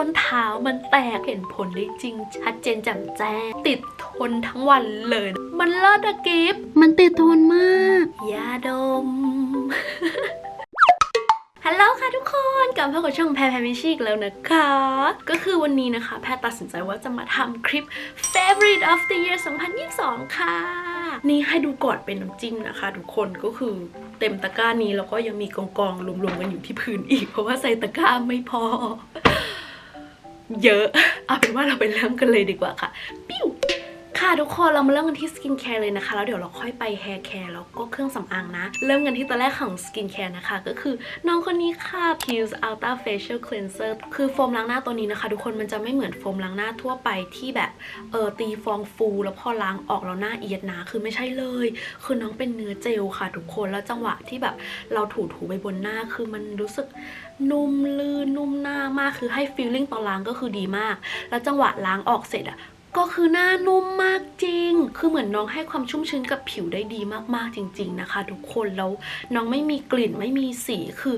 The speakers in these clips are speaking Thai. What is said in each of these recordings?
ส้นเท้ามันแตกเห็นผลได้จริง ชัดเจนแจ่มแจ้ง ติดทนทั้งวันเลย มันเลิศอะกิฟมันติดทนมากยาดมฮัลโหลค่ะทุกคนกลับมาพบกับช่องแพรแพรวิชิกแล้วนะคะ ก็คือวันนี้นะคะ แพรตัดสินใจว่าจะมาทำคลิป favorite of the year 2022 ค่ะ นี่ให้ดูก่อนเป็นน้ำจิ้มนะคะ ทุกคนก็คือเต็มตะกร้านี้แล้วก็ยังมีกองกองๆรวมๆกันอยู่ที่พื้นอีก เพราะว่าใส่ตะกร้าไม่พอ เยอะ เอาเป็นว่าเราไปเริ่มกันเลยดีกว่าค่ะ ปิ้ว ค่ะทุกคนเรามาเริ่มกันที่สกินแคร์เลยนะคะ แล้วเดี๋ยวเราค่อยไปแฮร์แคร์แล้วก็เครื่องสำอางนะ เริ่มกันที่ตัวแรกของสกินแคร์นะคะ ก็คือน้องคนนี้ค่ะ Peels Ultra Facial Cleanser คือโฟมล้างหน้าตัวนี้นะคะ ทุกคนมันจะไม่เหมือนโฟมล้างหน้าทั่วไปที่แบบเออตีฟองฟู แล้วพอล้างออกแล้วหน้าเอียดนาคือไม่ใช่เลย คือน้องเป็นเนื้อเจลค่ะ ทุกคนแล้วจังหวะที่แบบเราถูๆไปบนหน้าคือมันรู้สึกนุ่มลื่นนุ่มหน้ามากคือให้ฟีลลิ่งตอนล้างก็คือดีมาก แล้วจังหวะล้างออกเสร็จอะ ก็คือหน้านุ่มมากจริง คือเหมือนน้องให้ความชุ่มชื้นกับผิวได้ดีมากๆจริง ๆนะคะ ทุกคนแล้วน้องไม่มีกลิ่นไม่มีสีคือ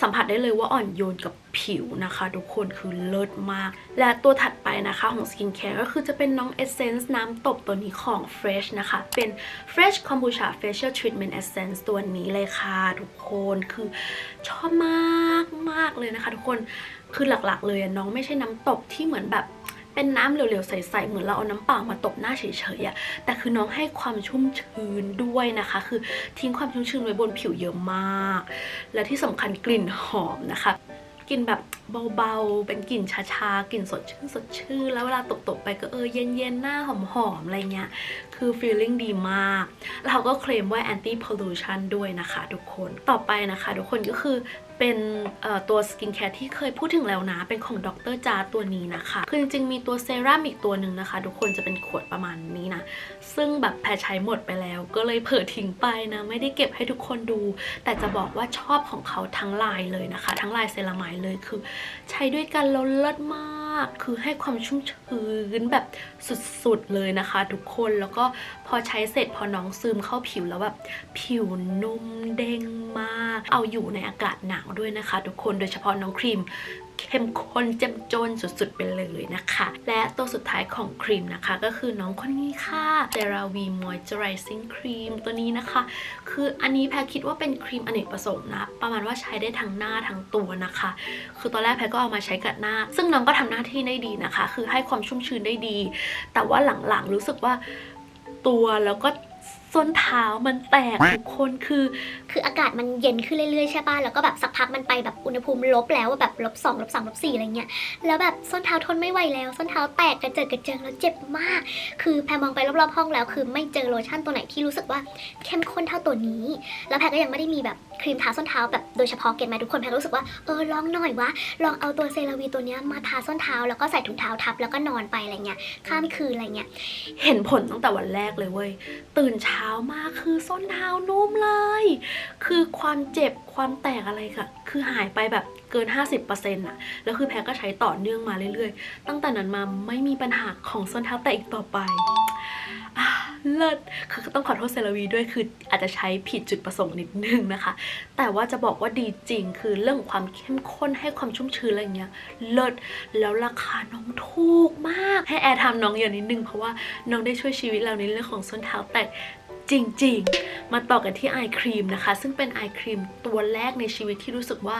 สัมผัสได้เลยว่าอ่อนโยนกับผิวนะคะ ทุกคนคือเลิศมาก และตัวถัดไปนะคะของสกินแคร์ก็คือจะเป็นน้องเอเซนส์น้ำตบตัวนี้ของ Fresh นะคะ เป็น Fresh Kombucha Facial Treatment Essence ตัวนี้เลยค่ะทุกคนคือชอบมากมากเลยนะคะ ทุกคนคือหลักๆ เลยน้องไม่ใช่น้ำตบที่เหมือนแบบ เป็นน้ำเหลวๆใสๆเหมือนเราเอาน้ำเปล่ามาตบหน้าเฉยๆอะแต่คือน้องให้ความชุ่มชื้นด้วยนะคะ คือทิ้งความชุ่มชื้นไว้บนผิวเยอะมาก และที่สำคัญกลิ่นหอมนะคะกลิ่นแบบเบาๆ เป็นกลิ่นชาๆ กลิ่นสดชื่นสดชื่น แล้วเวลาตบๆไปก็เออเย็นๆ หน้าหอมๆ อะไรเงี้ย คือฟีลลิ่งดีมากเขาก็เคลมว่า anti pollution ด้วยนะคะทุกคน ต่อไปนะคะทุกคนก็คือ เป็นตัวสกินแคร์ที่เคยพูดถึงแล้วนะ เป็นของดรจาตัวนี้นะคะ คือจริงๆ มีตัวเซรั่มอีกตัวหนึ่งนะคะ ทุกคนจะเป็นขวดประมาณนี้นะ ซึ่งแบบแพรใช้หมดไปแล้ว ก็เลยเผลอทิ้งไปนะ ไม่ได้เก็บให้ทุกคนดู แต่จะบอกว่าชอบของเขาทั้งลายเลยนะคะ ทั้งลายเซรามายเลยคือ ใช้ด้วยกันแล้วเลิศมาก คือให้ความชุ่มชื้นแบบสุดๆเลยนะคะ ทุกคนแล้วก็พอใช้เสร็จพอน้องซึมเข้าผิวแล้วแบบผิวนุ่มเด้งมาก เอาอยู่ในอากาศหนาวด้วยนะคะ ทุกคนโดยเฉพาะน้องครีมเข้มข้นเจ้มจนสุดๆไปเลยนะคะ และตัวสุดท้ายของครีมนะคะ ก็คือน้องคนนี้ค่ะ CeraVe Moisturizing Cream ตัวนี้นะคะ คืออันนี้แพรคิดว่าเป็นครีมอเนกประสงค์นะ ประมาณว่าใช้ได้ทั้งหน้าทั้งตัวนะคะ คือตอนแรกแพรก็เอามาใช้กับหน้า ซึ่งน้องก็ทำหน้าที่ได้ดีนะคะ คือให้ความชุ่มชื้นได้ดี แต่ว่าหลังๆรู้สึกว่าตัวแล้วก็ ส้นเท้ามันแตกทุกคนคือ คืออากาศมันเย็นขึ้นเรื่อยๆใช่ป่ะ แล้วก็แบบสักพักมันไปแบบอุณหภูมิลบแล้วแบบลบสองลบสามลบสี่อะไรเงี้ย แล้วแบบส้นเท้าทนไม่ไหวแล้ว ส้นเท้าแตกกระเจิดกระเจิงแล้วเจ็บมาก คือแพรมองไปรอบๆห้องแล้ว คือไม่เจอโลชั่นตัวไหนที่รู้สึกว่าเข้มข้นเท่าตัวนี้ แล้วแพรก็ยังไม่ได้มีแบบ ครีมทาส้นเท้าแบบโดยเฉพาะเกณฑ์มาทุกคนแพรรู้สึกว่าเออลองหน่อยวะลองเอาตัวเซราวีตัวนี้มาทาส้นเท้าแล้วก็ใส่ถุงเท้าทับแล้วก็นอนไปอะไรเงี้ยข้ามคืนอะไรเงี้ยเห็นผลตั้งแต่วันแรกเลยเว้ยตื่นเช้ามาคือส้นเท้านุ่มเลย คือความเจ็บความแตกอะไรค่ะ คือหายไปแบบเกิน 50%อะแล้วคือแพรก็ใช้ต่อเนื่องมาเรื่อยๆ ตั้งแต่นั้นมาไม่มีปัญหาของส้นเท้าแตกอีกต่อไปเลิศคือต้องขอโทษเซราวีด้วยคืออาจจะใช้ผิดจุดประสงค์นิดนึงนะคะ แต่ว่าจะบอกว่าดีจริงคือเรื่องความเข้มข้นให้ความชุ่มชื้นอะไรเงี้ยเลิศแล้วราคาน้องถูกมาก ให้แอร์ทำน้องเยอะนิดนึงเพราะว่าน้องได้ช่วยชีวิตเราในเรื่องของส้นเท้าแตกจริง ๆ มาต่อกันที่ไอครีมนะคะ ซึ่งเป็นไอครีมตัวแรกในชีวิตที่รู้สึกว่า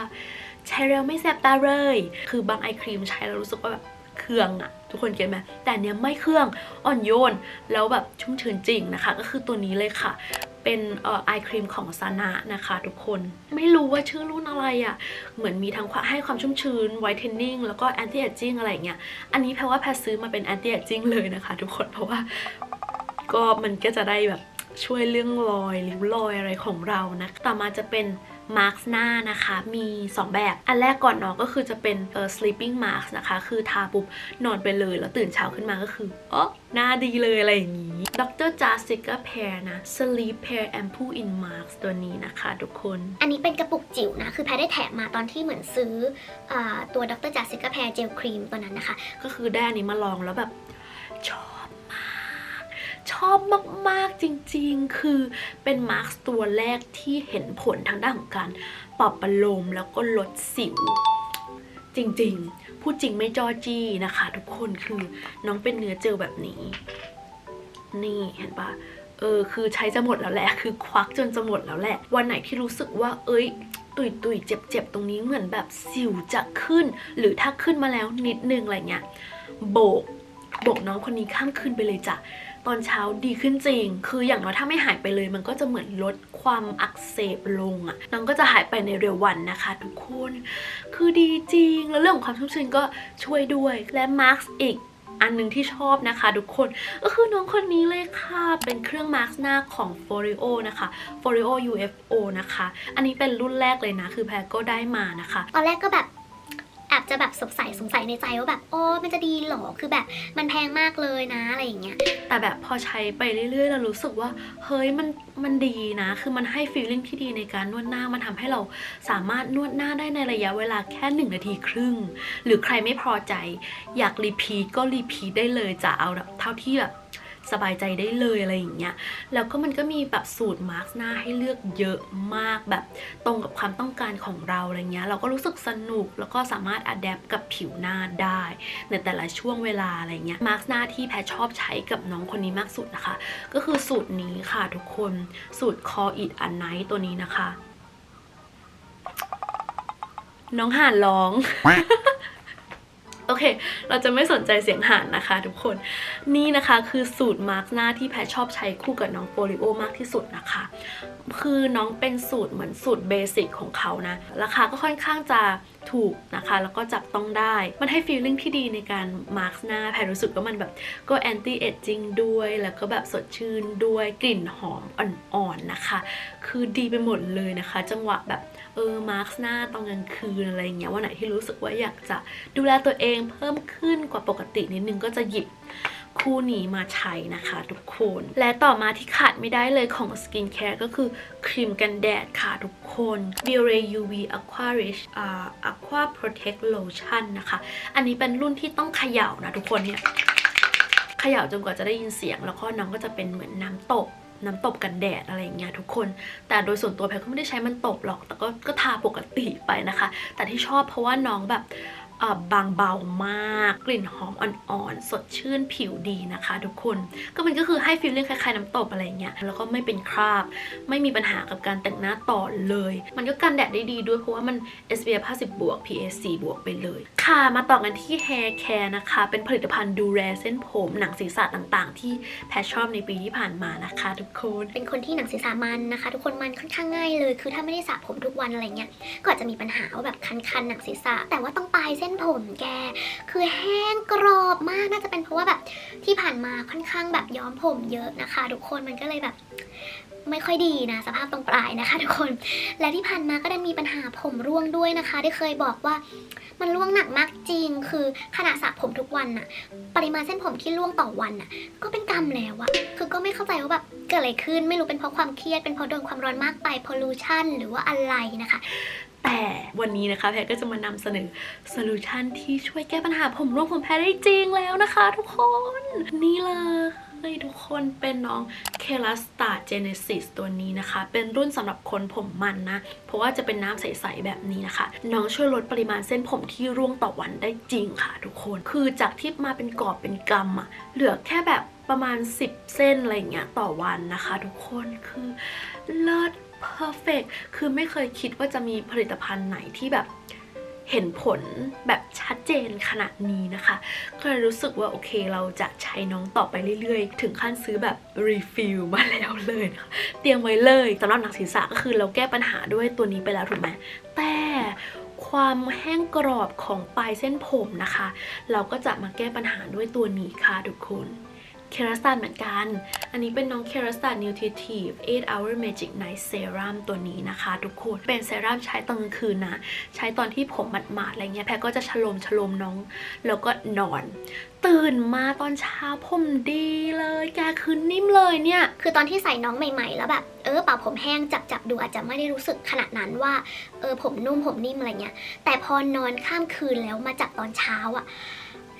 ใช้แล้วไม่แสบตาเลย คือบางไอครีมใช้แล้วรู้สึกว่าแบบเครื่องอะทุกคนเก็ตไหมแต่เนี้ยไม่เครื่องอ่อนโยน แล้วแบบชุ่มชื้นจริงนะคะ ก็คือตัวนี้เลยค่ะ เป็นไอครีมของซานะนะคะทุกคนไม่รู้ว่าชื่อรุ่นอะไรอะ่ะ เหมือนมีทั้งความให้ความชุ่มชื้นไวท์เทนนิ่งแล้วก็แอนตี้เอจจิ้งอะไรเงี้ยอันนี้แพรว่าแพรซื้อมาเป็นแอนตี้เอจจิ้งเลยนะคะ ทุกคนเพราะว่าก็มันก็จะได้แบบ ช่วยเรื่องรอยริ้วรอยอะไรของเรานะต่อมาจะเป็นมาร์กหน้านะคะ มี 2 แบบ อันแรกก่อนนอนก็คือจะเป็นเอ่อ sleeping mask นะคะ คือทาปุ๊บนอนไปเลยแล้วตื่นเช้าขึ้นมาก็คืออ๋อหน้าดีเลยอะไรอย่างนี้ Dr. Jessica Pear นะ Sleep Pear Ampoule in Mask ตัวนี้นะคะทุกคน อันนี้เป็นกระปุกจิ๋วนะ คือแพรได้แถมมาตอนที่เหมือนซื้ออาตัวดรจ s สิก a แพรเจลครีมตัวนั้นนะคะ ก็คือได้อันนี้มาลองแล้วแบบชอบมาก ชอบมาก ๆ จริง ๆ คือเป็นมาร์คตัวแรกที่เห็นผลทางด้านของการปรับประโลมแล้วก็ลดสิว จริง ๆ พูดจริงไม่จอจี้นะคะ ทุกคนคือน้องเป็นเนื้อเจลแบบนี้ นี่เห็นปะเออคือใช้จะหมดแล้วแหละ คือควักจนจะหมดแล้วแหละ วันไหนที่รู้สึกว่า เอ้ย ตุยตุยเจ็บเจ็บๆตรงนี้เหมือนแบบสิวจะขึ้น หรือถ้าขึ้นมาแล้วนิดนึงอะไรเงี้ยโบกโบกน้องคนนี้ข้ามคืนไปเลยจ้ะ ตอนเช้าดีขึ้นจริง คืออย่างน้อยถ้าไม่หายไปเลย มันก็จะเหมือนลดความอักเสบลงอะน้องก็จะหายไปในเร็ววันนะคะ ทุกคน คือดีจริง แล้วเรื่องของความชุ่มชื้นก็ช่วยด้วย และมาร์กอีกอันหนึ่งที่ชอบนะคะทุกคนก็คือน้องคนนี้เลยค่ะ เป็นเครื่องมาร์กหน้าของ f o r i o นะคะ f o r i o UFO นะคะ อันนี้เป็นรุ่นแรกเลยนะ คือแพรก็ได้มานะคะ ตอนแรกก็แบบ อบจะแบบสงสัยสงสัยในใจว่าแบบโอ้มันจะดีหรอคือแบบมันแพงมากเลยนะอะไรอย่างเงี้ยแต่แบบพอใช้ไปเรื่อยๆเรารู้สึกว่าเฮ้ยมันมันดีนะ คือมันให้ฟีลลิ่งที่ดีในการนวดหน้ามันทำให้เราสามารถนวดหน้าได้ในระยะเวลาแค่ 1 นาทีครึ่ง หรือใครไม่พอใจ อยากรีพีทก็รีพีทได้เลยจะเอาแบบเท่าที่แบบ สบายใจได้เลยอะไรอย่างเงี้ยแล้วก็มันก็มีแบบสูตรมาร์กหน้าให้เลือกเยอะมากแบบตรงกับความต้องการของเราอะไรเงี้ยเราก็รู้สึกสนุกแล้วก็สามารถอัดแอปกับผิวหน้าได้ในแต่ละช่วงเวลาอะไรเงี้ยมาร์กหน้าที่แพทชอบใช้กับน้องคนนี้มากสุดนะคะ ก็คือสูตรนี้ค่ะทุกคนสูตร Call It a Night ตัวนี้นะคะ น้องห่านร้อง โอเค เราจะไม่สนใจเสียงห่านนะคะ ทุกคน นี่นะคะคือสูตรมาร์กหน้าที่แพทชอบใช้คู่กับน้องโปลิโอมากที่สุดนะคะ คือน้องเป็นสูตรเหมือนสูตรเบสิกของเขานะ ราคาก็ค่อนข้างจะถูกนะคะ แล้วก็จับต้องได้ มันให้ฟีลลิ่งที่ดีในการมาร์กหน้า แพรรู้สึกว่ามันแบบก็แอนตี้เอจจิ้งด้วย แล้วก็แบบสดชื่นด้วย กลิ่นหอมอ่อนๆนะคะ คือดีไปหมดเลยนะคะ จังหวะแบบ ออมาร์กหน้าตอนกลางคืนอะไรอย่างเงี้ยวันไหนที่รู้สึกว่าอยากจะดูแลตัวเองเพิ่มขึ้นกว่าปกตินิดนึงก็จะหยิบคู่นี้มาใช้นะคะทุกคน และต่อมาที่ขาดไม่ได้เลยของสกินแคร์ก็คือครีมกันแดดค่ะทุกคน b i o r e UV Aqua Rich อ่า Aqua Protect Lotion นะคะ อันนี้เป็นรุ่นที่ต้องเขย่านะทุกคนเนี่ยเขย่าจนกว่าจะได้ยินเสียงแล้วก็น้องก็จะเป็นเหมือนน้ำตก น้ำตบกันแดดอะไรอย่างเงี้ยทุกคน แต่โดยส่วนตัวแพรก็ไม่ได้ใช้มันตบหรอก แต่ก็ก็ทาปกติไปนะคะ แต่ที่ชอบเพราะว่าน้องแบบ บางเบามาก กลิ่นหอมอ่อนๆ สดชื่นผิวดีนะคะทุกคน ก็มันก็คือให้ฟีลลิ่งคล้ายๆน้ำตบอะไรเงี้ย แล้วก็ไม่เป็นคราบ ไม่มีปัญหากับการแต่งหน้าต่อเลย มันก็กันแดดได้ดีด้วยเพราะว่ามัน SPF 50บวก PA 4บวกไปเลย ค่ะมาต่อกันที่ Hair Care นะคะ เป็นผลิตภัณฑ์ดูแลเส้นผมหนังศีรษะต่างๆ ที่แพทชอบในปีที่ผ่านมานะคะทุกคน เป็นคนที่หนังศีรษะมันนะคะ ทุกคนมันค่อนข้างง่ายเลย คือถ้าไม่ได้สระผมทุกวันอะไรเงี้ย ก็อาจจะมีปัญหาว่าแบบคันๆหนังศีรษะ แต่ว่าต้องปลายเส้นผมแก คือแห้งกรอบมากน่าจะเป็นเพราะว่าแบบที่ผ่านมาค่อนข้างแบบย้อมผมเยอะนะคะ ทุกคนมันก็เลยแบบไม่ค่อยดีนะ สภาพตรงปลายนะคะ ทุกคน และที่ผ่านมาก็ได้มีปัญหาผมร่วงด้วยนะคะ ได้เคยบอกว่ามันร่วงหนักมากจริง คือขณะสระผมทุกวันน่ะ ปริมาณเส้นผมที่ร่วงต่อวันน่ะ ก็เป็นกรรมแล้วอะคือก็ไม่เข้าใจว่าแบบเกิดอะไรขึ้น ไม่รู้เป็นเพราะความเครียด เป็นเพราะโดนความร้อนมากไป pollution หรือว่าอะไรนะคะ แต่วันนี้นะคะแพรก็จะมานำเสนอโซลูชันที่ช่วยแก้ปัญหาผมร่วงผมแพรได้จริงแล้วนะคะ ทุกคนนี่เลยทุกคนเป็นน้อง k e l a s t a Genesis ตัวนี้นะคะ เป็นรุ่นสำหรับคนผมมันนะ เพราะว่าจะเป็นน้ำใส ๆ แบบนี้นะคะ น้องช่วยลดปริมาณเส้นผมที่ร่วงต่อวันได้จริงค่ะทุกคน คือจากที่มาเป็นกอบเป็นกำอะเหลือแค่แบบประมาณ 10 เส้นอะไรเงี้ยต่อวันนะคะ ทุกคนคือเลิศ perfect คือไม่เคยคิดว่าจะมีผลิตภัณฑ์ไหนที่แบบเห็นผลแบบชัดเจนขนาดนี้นะคะ ก็เลยรู้สึกว่าโอเคเราจะใช้น้องต่อไปเรื่อยๆ ถึงขั้นซื้อแบบรีฟิลมาแล้วเลยนะคะเตรียมไว้เลยสำหรับหนังศีรษะก็คือเราแก้ปัญหาด้วยตัวนี้ไปแล้วถูกไหมแต่ความแห้งกรอบของปลายเส้นผมนะคะ เราก็จะมาแก้ปัญหาด้วยตัวนี้ค่ะทุกคน เคราสตันเหมือนกัน อันนี้เป็นน้องเคราสตัน Nutritive 8 Hour Magic Night Serum ตัวนี้นะคะทุกคน เป็นเซรั่มใช้ตอนกลางคืนนะ ใช้ตอนที่ผมหมาดๆอะไรเงี้ยแพรก็จะชโลมชโลมน้อง แล้วก็นอน ตื่นมาตอนเช้าผมดีเลย แกคืนนิ่มเลยเนี่ย คือตอนที่ใส่น้องใหม่ ๆ แล้วแบบ เออเป่าผมแห้งจับจับดูอาจจะไม่ได้รู้สึกขนาดนั้นว่า เออผมนุ่มผมนิ่มอะไรเงี้ย แต่พอนอนข้ามคืนแล้วมาจับตอนเช้าอะ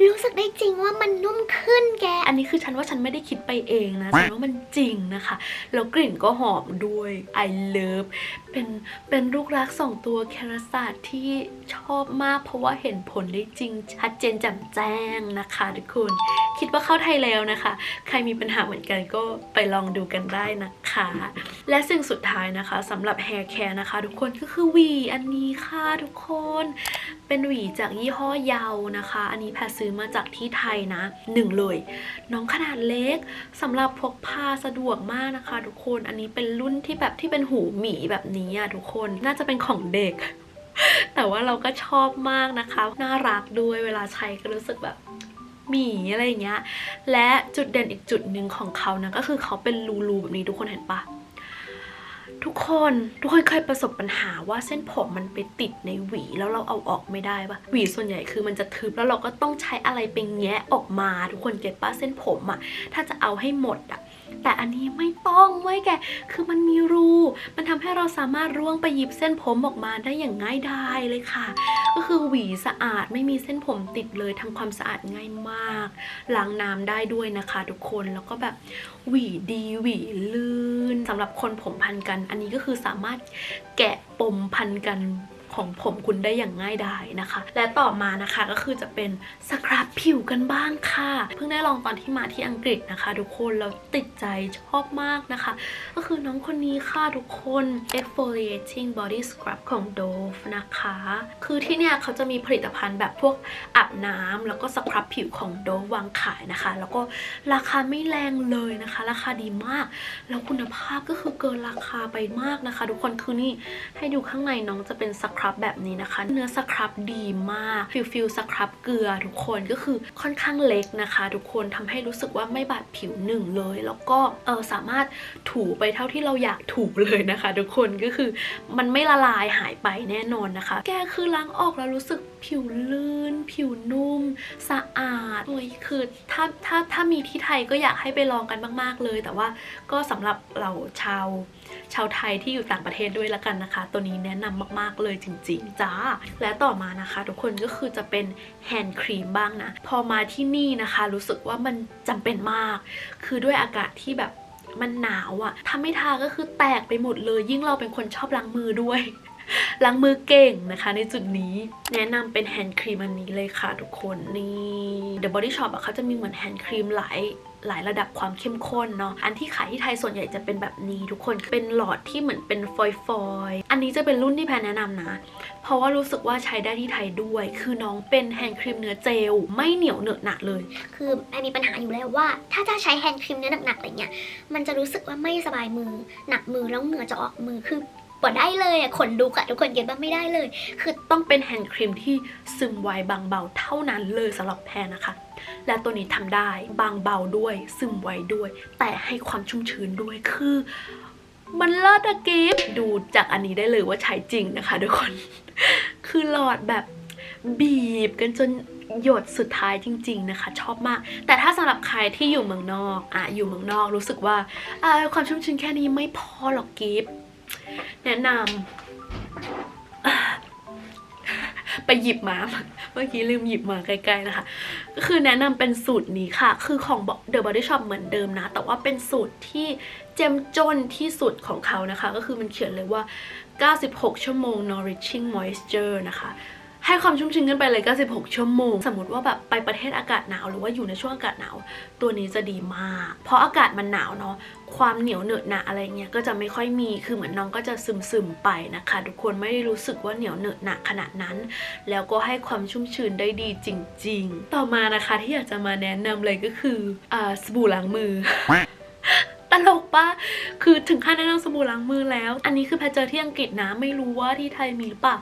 รู้สึกได้จริงว่ามันนุ่มขึ้นแก อันนี้คือฉันว่าฉันไม่ได้คิดไปเองนะฉันว่ามันจริงนะคะ แล้วกลิ่นก็หอมด้วย I love เป็นเป็นลูกรักสองตัวแคราศาสตที่ชอบมาก เพราะว่าเห็นผลได้จริง ชัดเจนแจ่มแจ้งนะคะทุกคน คิดว่าเข้าไทยแล้วนะคะ ใครมีปัญหาเหมือนกันก็ไปลองดูกันได้นะคะ และสิ่งสุดท้ายนะคะสำหรับ hair care นะคะ ทุกคนก็คือหวีอันนี้ค่ะทุกคน เป็นหวีจากยี่ห้อเยานะคะ อันนี้แพรซื้อมาจากที่ไทยนะหนึ่งเลย น้องขนาดเล็กสำหรับพกพาสะดวกมากนะคะ ทุกคนอันนี้เป็นรุ่นที่แบบที่เป็นหูหมีแบบนี้อะทุกคนน่าจะเป็นของเด็ก แต่ว่าเราก็ชอบมากนะคะ น่ารักด้วยเวลาใช้ก็รู้สึกแบบหมีอะไรอย่างเงี้ย และจุดเด่นอีกจุดหนึ่งของเขานะก็คือเขาเป็นรูๆแบบนี้ทุกคนเห็นปะ ทุกคนทุกคนเคยประสบปัญหาว่าเส้นผมมันไปติดในหวีแล้วเราเอาออกไม่ได้ปะหวีส่วนใหญ่คือมันจะทึบแล้วเราก็ต้องใช้อะไรไปแงะออกมา ทุกคนเก็ตป้าเส้นผมอะถ้าจะเอาให้หมดอะ แต่อันนี้ไม่ต้องเว้ยแก คือมันมีรู มันทำให้เราสามารถร่วงไปหยิบเส้นผมออกมาได้อย่างง่ายดายเลยค่ะ ก็คือหวีสะอาดไม่มีเส้นผมติดเลยทำความสะอาดง่ายมากล้างน้ำได้ด้วยนะคะทุกคนแล้วก็แบบหวีดีหวีลื่นสำหรับคนผมพันกัน อันนี้ก็คือสามารถแกะปมพันกัน ของผมคุณได้อย่างง่ายดายนะคะ และต่อมานะคะก็คือจะเป็นสครับผิวกันบ้างค่ะ เพิ่งได้ลองตอนที่มาที่อังกฤษนะคะ ทุกคนแล้วติดใจชอบมากนะคะ ก็คือน้องคนนี้ค่ะทุกคน exfoliating body scrub ของ Dove นะคะ คือที่เนี่ยเขาจะมีผลิตภัณฑ์แบบพวกอาบน้ำแล้วก็สครับผิวของ Dove วางขายนะคะ แล้วก็ราคาไม่แรงเลยนะคะ ราคาดีมาก แล้วคุณภาพก็คือเกินราคาไปมากนะคะ ทุกคนคือนี่ให้ดูข้างในน้องจะเป็นสครับแบบนี้นะคะ เนื้อสครับดีมากฟิลฟิลสครับเกลือทุกคนก็คือค่อนข้างเล็กนะคะ ทุกคนทำให้รู้สึกว่าไม่บาดผิวหนึ่งเลย แล้วก็เออสามารถถูไปเท่าที่เราอยากถูเลยนะคะ ทุกคนก็คือมันไม่ละลายหายไปแน่นอนนะคะ แก้คือล้างออกแล้วรู้สึกผิวลื่น ผิวนุ่ม สะอาดโอ้ยคือถ้าถ้าถ้ามีที่ไทยก็อยากให้ไปลองกันมาก ๆ เลย แต่ว่าก็สำหรับเราชาว ชาวไทยที่อยู่ต่างประเทศด้วยละกันนะคะ ตัวนี้แนะนำมากๆเลยจริง ๆ จ้า และต่อมานะคะ ทุกคนก็คือจะเป็นแฮนด์ครีมบ้างนะ พอมาที่นี่นะคะ รู้สึกว่ามันจำเป็นมาก คือด้วยอากาศที่แบบมันหนาวอะ่ะถ้าไม่ทาก็คือแตกไปหมดเลย ยิ่งเราเป็นคนชอบล้างมือด้วยล้างมือเก่งนะคะในจุดนี้แนะนำเป็นแฮนด์ครีมอันนี้เลยค่ะทุกคน นี่ The Body Shop อะเขาจะมีเหมือนแฮนด์ครีมหลาย หลายระดับความเข้มข้นเนาะ อันที่ขายที่ไทยส่วนใหญ่จะเป็นแบบนี้ทุกคน เป็นหลอดที่เหมือนเป็นฟอยฟอยอันนี้จะเป็นรุ่นที่แพนแนะนำนะ เพราะว่ารู้สึกว่าใช้ได้ที่ไทยด้วย คือน้องเป็นแฮนด์ครีมเนื้อเจล ไม่เหนียวเหนอะหนะเลย คือแพรมีปัญหาอยู่แล้วว่า ถ้าจะใช้แฮนด์ครีมเนื้อหนักๆอะไรเงี้ย มันจะรู้สึกว่าไม่สบายมือ หนักมือแล้วเหงื่อจะออกมือ คือ บ่ได้เลยอะขนลุกอะทุกคนเก็ตว่าไม่ได้เลย คือต้องเป็นแฮนด์ครีมที่ซึมไวบางเบาเท่านั้นเลยสำหรับแพนนะคะ และตัวนี้ทำได้บางเบาด้วยซึมไวด้วย แต่ให้ความชุ่มชื้นด้วยคือ มันเลิศอะกิฟดูจากอันนี้ได้เลยว่าใช้จริงนะคะทุกคน คือหลอดแบบบีบกันจนหยดสุดท้ายจริง ๆนะคะ ชอบมาก แต่ถ้าสำหรับใครที่อยู่เมืองนอกอะอยู่เมืองนอกรู้สึกว่าความชุ่มชื้นแค่นี้ไม่พอหรอกกิฟ แนะนำไปหยิบมาเมื่อกี้ลืมหยิบมาใกล้ๆนะคะ ก็คือแนะนำเป็นสูตรนี้ค่ะ คือของ The Body Shop เหมือนเดิมนะ แต่ว่าเป็นสูตรที่เจ้มจนที่สุดของเขานะคะ ก็คือมันเขียนเลยว่า 96 ชั่วโมง nourishing moisture นะคะ ให้ความชุ่มชื้นกันไปเลย96ชั่วโมง สมมติว่าแบบไปประเทศอากาศหนาวหรือว่าอยู่ในช่วงอากาศหนาว ตัวนี้จะดีมาก เพราะอากาศมันหนาวเนาะความเหนียวเหนอะหนะอะไรเงี้ยก็จะไม่ค่อยมีคือเหมือนน้องก็จะซึมซึมไปนะคะ ทุกคนไม่ได้รู้สึกว่าเหนียวเหนอะหนะขนาดนั้น แล้วก็ให้ความชุ่มชื้นได้ดีจริง ๆ ต่อมานะคะที่อยากจะมาแนะนำเลยก็คืออ่าสบู่ล้างมือตลกปะคือถึงขั้นแนะนำสบู่ล้างมือแล้ว อันนี้คือแพทเจอที่อังกฤษนะ ไม่รู้ว่าที่ไทยมีหรือเปล่า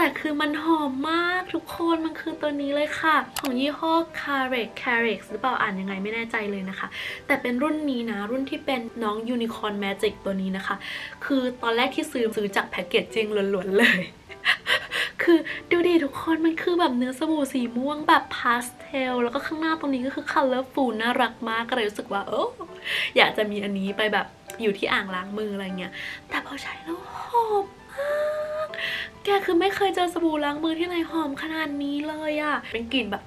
แต่คือมันหอมมากทุกคนมันคือตัวนี้เลยค่ะ ของยี่ห้อ Carex Carex หรือเปล่าอ่านยังไงไม่แน่ใจเลยนะคะ แต่เป็นรุ่นนี้นะ รุ่นที่เป็นน้อง Unicorn Magic ตัวนี้นะคะ คือตอนแรกที่ซื้อซื้อจากแพ็กเกจจิ้งล้วนๆเลยคือดูดิทุกคนมันคือแบบเนื้อสบู่สีม่วงแบบพาสเทลแล้วก็ข้างหน้าตรงนี้ก็คือ colorful น่ารักมากก็เลยรู้สึกว่าเอออยากจะมีอันนี้ไปแบบอยู่ที่อ่างล้างมืออะไรเงี้ยแต่พอใช้แล้วหอมมาก แกคือไม่เคยเจอสบู่ล้างมือที่ไหนหอมขนาดนี้เลยอะเป็นกลิ่นแบบ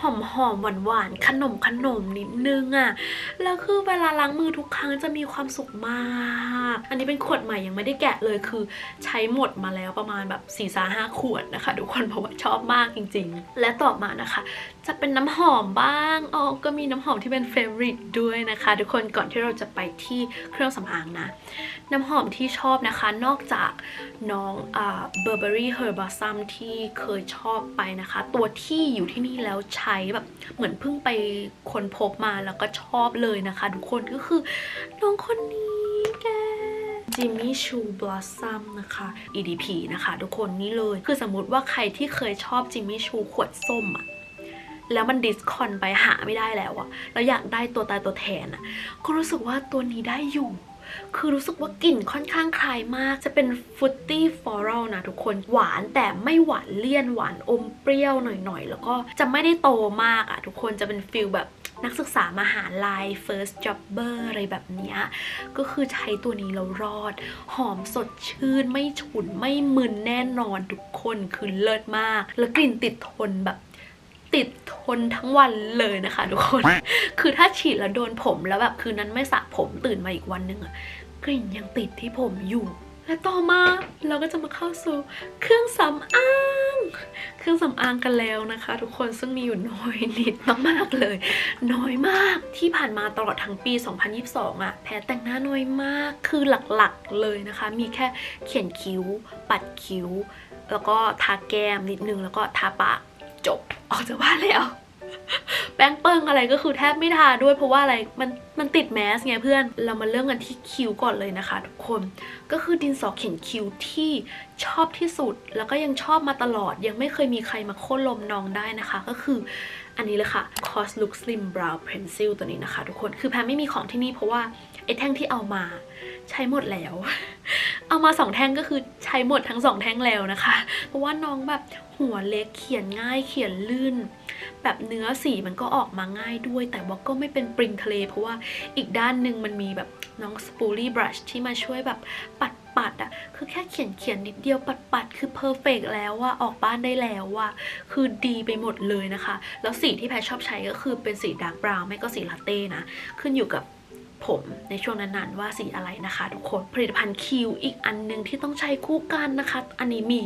หอมหอมหวานหวานๆขนมขนมนิดนึงอะ่ะ แล้วคือเวลาล้างมือทุกครั้งจะมีความสุขมาก อันนี้เป็นขวดใหม่ยังไม่ได้แกะเลยคือใช้หมดมาแล้วประมาณแบบ4ี่สาห้าขวดนะคะ ทุกคนเพราะว่าชอบมากจริง ๆ และต่อมานะคะ จะเป็นน้ำหอมบ้างอ๋อก็มีน้ำหอมที่เป็นเฟเวอริตด้วยนะคะ ทุกคนก่อนที่เราจะไปที่เครื่องสำอางนะ น้ำหอมที่ชอบนะคะ นอกจากน้องอ่า Burberry Herbasum ที่เคยชอบไปนะคะ ตัวที่อยู่ที่นี่แล้วใช้แบบเหมือนเพิ่งไปค้นพบมาแล้วก็ชอบเลยนะคะ ทุกคนก็คือน้องคนนี้แก Jimmy Choo Blossom นะคะ EDP นะคะ ทุกคนนี่เลย คือสมมติว่าใครที่เคยชอบ Jimmy Choo ขวดส้มอะแล้วมันดิสคอนไปหาไม่ได้แล้วอะแล้วอยากได้ตัวตายตัวแทนอะก็รู้สึกว่าตัวนี้ได้อยู่ คือรู้สึกว่ากลิ่นค่อนข้างคล้ายมาก จะเป็นฟ r ุตตี้ฟลอรัลนะทุกคน หวานแต่ไม่หวานเลี่ยนหวานอมเปรี้ยวหน่อยๆ แล้วก็จะไม่ได้โตมากอะทุกคนจะเป็นฟิลแบบนักศึกษามหาลัย first jobber อะไรแบบนี้ ก็คือใช้ตัวนี้แล้วรอด หอมสดชื่น ไม่ฉุน ไม่มึนแน่นอนทุกคน คือเลิศมาก แล้วกลิ่นติดทนแบบ ติดทนทั้งวันเลยนะคะทุกคน คือถ้าฉีดแล้วโดนผมแล้วแบบคืนนั้นไม่สระผมตื่นมาอีกวันหนึ่งอะกลิ่นยังติดที่ผมอยู่ และต่อมาเราก็จะมาเข้าสู่เครื่องสำอางเครื่องสำอางกันแล้วนะคะ ทุกคนซึ่งมีอยู่น้อยนิดมากๆเลย น้อยมากที่ผ่านมาตลอดทั้งปี 2022อะแพ้แต่งหน้าน้อยมากคือหลักๆเลยนะคะ มีแค่เขียนคิ้ว ปัดคิ้ว แล้วก็ทาแก้มนิดนึงแล้วก็ทาปาก จบ ออกจากบ้านแล้วแป้งเปิ้งอะไรก็คือแทบไม่ทาด้วยเพราะว่าอะไรมันมันติดแมสไงเพื่อน เรามาเริ่มกันที่คิ้วก่อนเลยนะคะ ทุกคนก็คือดินสอเขียนคิ้วที่ชอบที่สุด แล้วก็ยังชอบมาตลอด ยังไม่เคยมีใครมาโค่นลมน้องได้นะคะ ก็คืออันนี้เลยค่ะ Cos Look Slim Brow Pencil ตัวนี้นะคะ ทุกคนคือแพรไม่มีของที่นี่เพราะว่าไอ้แท่งที่เอามาใช้หมดแล้ว เอามาสองแท่งก็คือใช้หมดทั้งสองแท่งแล้วนะคะ เพราะว่าน้องแบบ หัวเล็กเขียนง่ายเขียนลื่น แบบเนื้อสีมันก็ออกมาง่ายด้วย แต่ว่าก็ไม่เป็นปริงทะเล เพราะว่าอีกด้านหนึ่งมันมีแบบน้องสปูลี่บรัชที่มาช่วยแบบปัดปัดอะคือแค่เขียนเขียนนิดเดียวปัดปัดคือเพอร์เฟกแล้วว่าออกบ้านได้แล้วว่าคือดีไปหมดเลยนะคะ แล้วสีที่แพรชอบใช้ก็คือเป็นสีดาร์กบราวน์ไม่ก็สีลาเต้นะ ขึ้นอยู่กับ ผมในช่วงนั้นๆว่าสีอะไรนะคะ ทุกคนผลิตภัณฑ์คิวอีกอันหนึงที่ต้องใช้คู่กันนะคะ อันนี้มี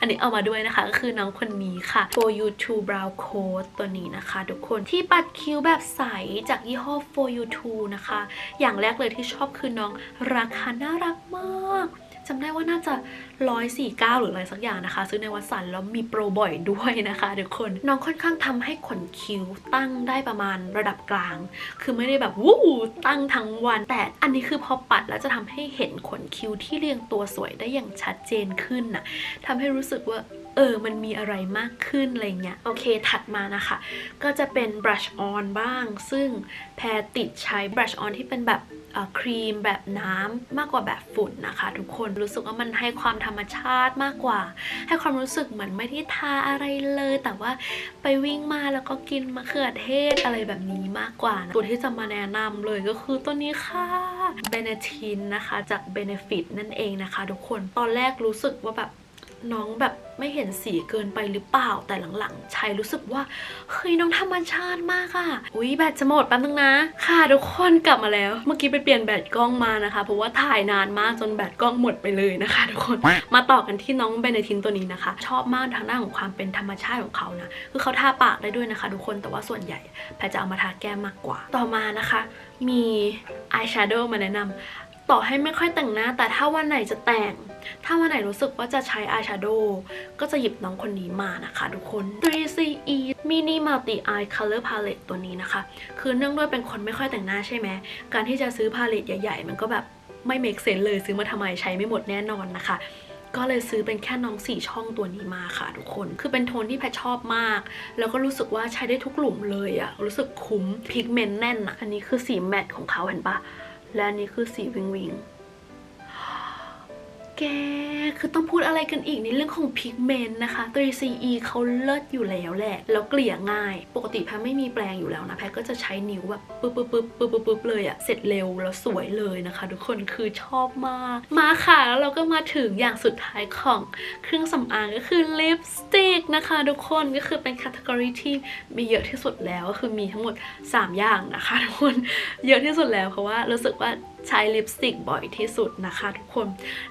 อันนี้เอามาด้วยนะคะ ก็คือน้องคนนี้ค่ะ For You To Brow Coat ตัวนี้นะคะ ทุกคนที่ปัดคิ้วแบบใสจากยี่ห้อ For You To นะคะ อย่างแรกเลยที่ชอบคือน้องราคาน่ารักมาก จำได้ว่าน่าจะ 149 หรืออะไรสักอย่างนะคะ ซื้อในวัดสันแล้วมีโปรบ่อยด้วยนะคะทุกคน น้องค่อนข้างทำให้ขนคิ้วตั้งได้ประมาณระดับกลาง คือไม่ได้แบบวู้ตั้งทั้งวัน แต่อันนี้คือพอปัดแล้วจะทำให้เห็นขนคิ้วที่เรียงตัวสวยได้อย่างชัดเจนขึ้นน่ะทำให้รู้สึกว่า เออ มันมีอะไรมากขึ้นอะไรเงี้ย โอเค ถัดมานะคะ ก็จะเป็น brush on บ้าง ซึ่งแพรติดใช้ brush on ที่เป็นแบบครีมแบบน้ำมากกว่าแบบฝุ่นนะคะ ทุกคนรู้สึกว่ามันให้ความธรรมชาติมากกว่า ให้ความรู้สึกเหมือนไม่ได้ทาอะไรเลย แต่ว่าไปวิ่งมาแล้วก็กินมะเขือเทศอะไรแบบนี้มากกว่านะตัวที่จะมาแนะนำเลยก็คือตัวนี้ค่ะ b e n e t i n นะคะจาก Benefit นั่นเองนะคะ ทุกคนตอนแรกรู้สึกว่าแบบ น้องแบบไม่เห็นสีเกินไปหรือเปล่าแต่หลังๆใช้รู้สึกว่าเฮ้ยน้องธรรมชาติมากอะอุ้ยแบตจะหมดแป๊บนึงนะ ค่ะทุกคนกลับมาแล้ว เมื่อกี้ไปเปลี่ยนแบตกล้องมานะคะ เพราะว่าถ่ายนานมากจนแบตกล้องหมดไปเลยนะคะ ทุกคนมาต่อกันที่น้องเบเนทินตัวนี้นะคะ ชอบมากทางด้านของความเป็นธรรมชาติของเขานะคือเขาทาปากได้ด้วยนะคะ ทุกคนแต่ว่าส่วนใหญ่แพรจะเอามาทาแก้มมากกว่า ต่อมานะคะ มีอายแชโดว์มาแนะนำ ต่อให้ไม่ค่อยแต่งหน้า แต่ถ้าวันไหนจะแต่ง ถ้าวันไหนรู้สึกว่าจะใช้อายแชโดว์ก็จะหยิบน้องคนนี้มานะคะทุกคน 3CE Mini Multi Eye Color Palette ตัวนี้นะคะ คือเนื่องด้วยเป็นคนไม่ค่อยแต่งหน้าใช่ไหม การที่จะซื้อพาเลตใหญ่ ๆ มันก็แบบไม่ make sense เลยซื้อมาทำไมใช้ไม่หมดแน่นอนนะคะก็เลยซื้อเป็นแค่น้องสี่ช่องตัวนี้มาค่ะทุกคน คือเป็นโทนที่แพทชอบมาก แล้วก็รู้สึกว่าใช้ได้ทุกหลุมเลยอะรู้สึกคุ้มพิกเมนต์แน่นอะอันนี้คือสีแมตต์ของเขาเห็นปะ และนี่คือสีวิงวิง แก คือต้องพูดอะไรกันอีกในเรื่องของพิกเมนต์นะคะ 3CE เขาเลิศอยู่แล้วแหละ แล้วเกลี่ยง่าย ปกติแพทไม่มีแปรงอยู่แล้วนะ แพทก็จะใช้นิ้วแบบปึ๊บปึ๊บปึ๊บปึ๊บปึ๊บเลยอะเสร็จเร็วแล้วสวยเลยนะคะ ทุกคนคือชอบมาก มาค่ะแล้วเราก็มาถึงอย่างสุดท้ายของเครื่องสำอางก็คือลิปสติกนะคะ ทุกคนก็คือเป็นคตตากรีที่มีเยอะที่สุดแล้วก็คือมีทั้งหมด 3 อย่างนะคะทุกคนเยอะที่สุดแล้วเพราะว่ารู้สึกว่าใช้ลิปสติกบ่อยที่สุดนะคะ ทุกคน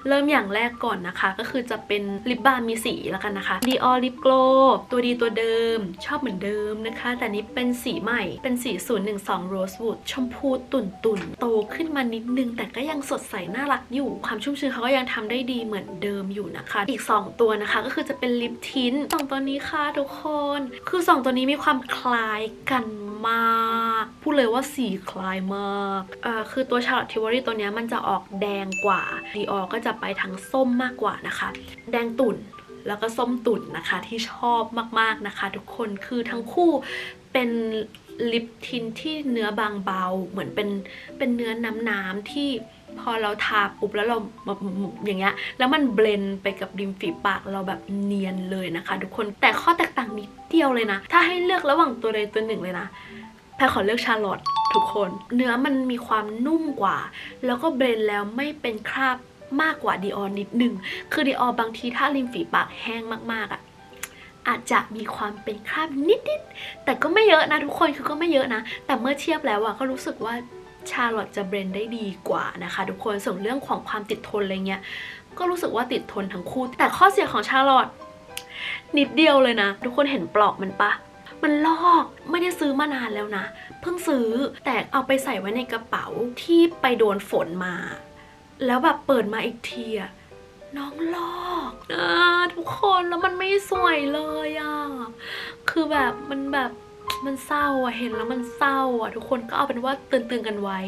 เริ่มอย่างแรกก่อนนะคะ ก็คือจะเป็นลิปบาล์มมีสีแล้วกันนะคะ Dior Lip Glow ตัวดีตัวเดิม ชอบเหมือนเดิมนะคะ แต่นี้เป็นสีใหม่เป็นสี 012 Rosewood ชมพูตุ่นตุ่นๆโตขึ้นมานิดนึง แต่ก็ยังสดใสน่ารักอยู่ ความชุ่มชื้นเขาก็ยังทำได้ดีเหมือนเดิมอยู่นะคะ อีก 2 ตัวนะคะ ก็คือจะเป็นลิปทินสองตัวนี้ค่ะทุกคน คือ 2 ตัวนี้มีความคล้ายกันมากพูดเลยว่าสีคล้ายมากอ่าคือตัวชาลอตทิวรี่ตัวเนี้ยมันจะออกแดงกว่า Dior ก็จะไปทางส้มมากกว่านะคะ แดงตุ่นแล้วก็ส้มตุ่นนะคะที่ชอบมากๆนะคะ ทุกคนคือทั้งคู่เป็นลิปทินที่เนื้อบางเบา เหมือนเป็นเป็นเนื้อน้ำๆที่พอเราทาปุ๊บแล้วเราแบบอย่างเงี้ยแล้วมันเบลนไปกับริมฝีปากเราแบบเนียนเลยนะคะ ทุกคนแต่ข้อแตกต่างนิดเดียวเลยนะ ถ้าให้เลือกระหว่างตัวใดตัวหนึ่งเลยนะ แพรขอเลือกชาร์ลอตทุกคน เนื้อมันมีความนุ่มกว่า แล้วก็เบรนแล้วไม่เป็นคราบมากกว่าดีออนนิดหนึ่ง คือดีออบางทีถ้าริมฝีปากแห้งมากๆอะ่ะอาจจะมีความเป็นคราบนิดๆ แต่ก็ไม่เยอะนะทุกคน คือก็ไม่เยอะนะ แต่เมื่อเทียบแล้วอะก็รู้สึกว่าชาร์ลอตจะเบรนได้ดีกว่านะคะทุกคน ส่วนเรื่องของความติดทนอะไรเงี้ย ก็รู้สึกว่าติดทนทั้งคู่ แต่ข้อเสียของชาร์ลอตนิดเดียวเลยนะ ทุกคนเห็นปลอกมันปะ มันลอกไม่ได้ซื้อมานานแล้วนะ เพิ่งซื้อแต่เอาไปใส่ไว้ในกระเป๋าที่ไปโดนฝนมา แล้วแบบเปิดมาอีกทีอะน้องลอกอทุกคนแล้วมันไม่สวยเลยอะคือแบบมันแบบมันเศร้าอะเห็นแล้วมันเศร้าอะทุกคนก็เอาเป็นว่าเตือนๆกันไว้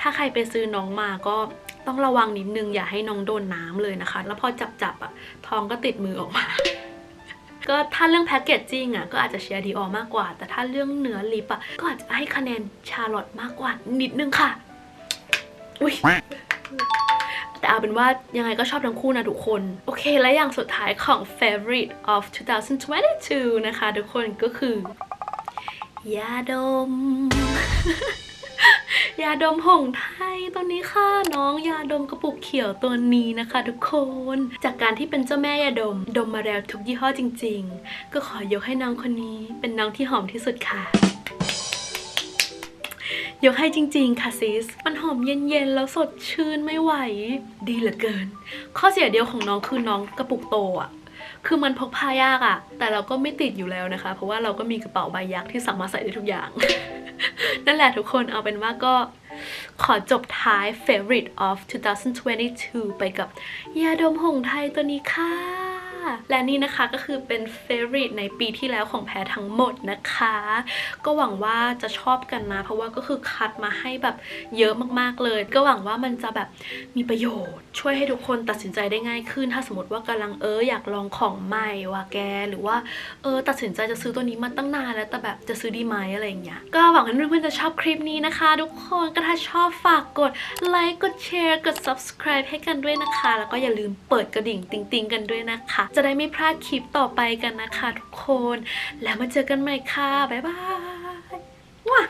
ถ้าใครไปซื้อน้องมาก็ต้องระวังนิดนึงอย่าให้น้องโดนน้ำเลยนะคะ แล้วพอจับๆอะทองก็ติดมือออกมา ก็ถ้าเรื่องแพคเกจจิ้งอะก็อาจจะเชียร์ดีออมากกว่า แต่ถ้าเรื่องเนื้อลิปอะก็อาจจะให้คะแนนชาร์ลอตมากกว่านิดนึงค่ะ อุ้ยแต่เอาเป็นว่ายังไงก็ชอบทั้งคู่นะทุกคน โอเค และอย่างสุดท้ายของ favorite of 2022 นะคะ ทุกคนก็คือยาดม ยาดมหงไทยตัวนี้ค่ะน้องยาดมกระปุกเขียวตัวนี้นะคะ ทุกคน จากการที่เป็นเจ้าแม่ยาดม ดมมาแล้วทุกยี่ห้อจริง ๆ ก็ขอยกให้น้องคนนี้เป็นน้องที่หอมที่สุดค่ะยกให้จริงๆ ค่ะซิส มันหอมเย็นๆ แล้วสดชื่นไม่ไหว ดีเหลือเกิน ข้อเสียเดียวของน้องคือน้องกระปุกโตอะคือมันพกพายากอะแต่เราก็ไม่ติดอยู่แล้วนะคะ เพราะว่าเราก็มีกระเป๋าใบยักษ์ที่สามารถใส่ได้ทุกอย่าง นั่นแหละทุกคนเอาเป็นว่าก็ขอจบท้าย favorite of 2022 ไปกับยาดมหงไทยตัวนี้ค่ะ และนี่นะคะก็คือเป็น favorite ในปีที่แล้วของแพรทั้งหมดนะคะ ก็หวังว่าจะชอบกันนะ เพราะว่าก็คือคัดมาให้แบบเยอะมากๆเลย ก็หวังว่ามันจะแบบมีประโยชน์ ช่วยให้ทุกคนตัดสินใจได้ง่ายขึ้น ถ้าสมมติว่ากำลังเอออยากลองของใหม่ว่าแก หรือว่าเออตัดสินใจจะซื้อตัวนี้มาตั้งนานแล้วแต่แบบจะซื้อดีไหมอะไรอย่างเงี้ยก็หวังว่าเพื่อนๆจะชอบคลิปนี้นะคะ ทุกคนก็ถ้าชอบฝากกดไลค์กดแชร์กด subscribe ให้กันด้วยนะคะ แล้วก็อย่าลืมเปิดกระดิ่งติ๊งๆกันด้วยนะคะจะได้ไม่พลาดคลิปต่อไปกันนะคะทุกคน แล้วมาเจอกันใหม่ค่ะ บ๊ายบายว้า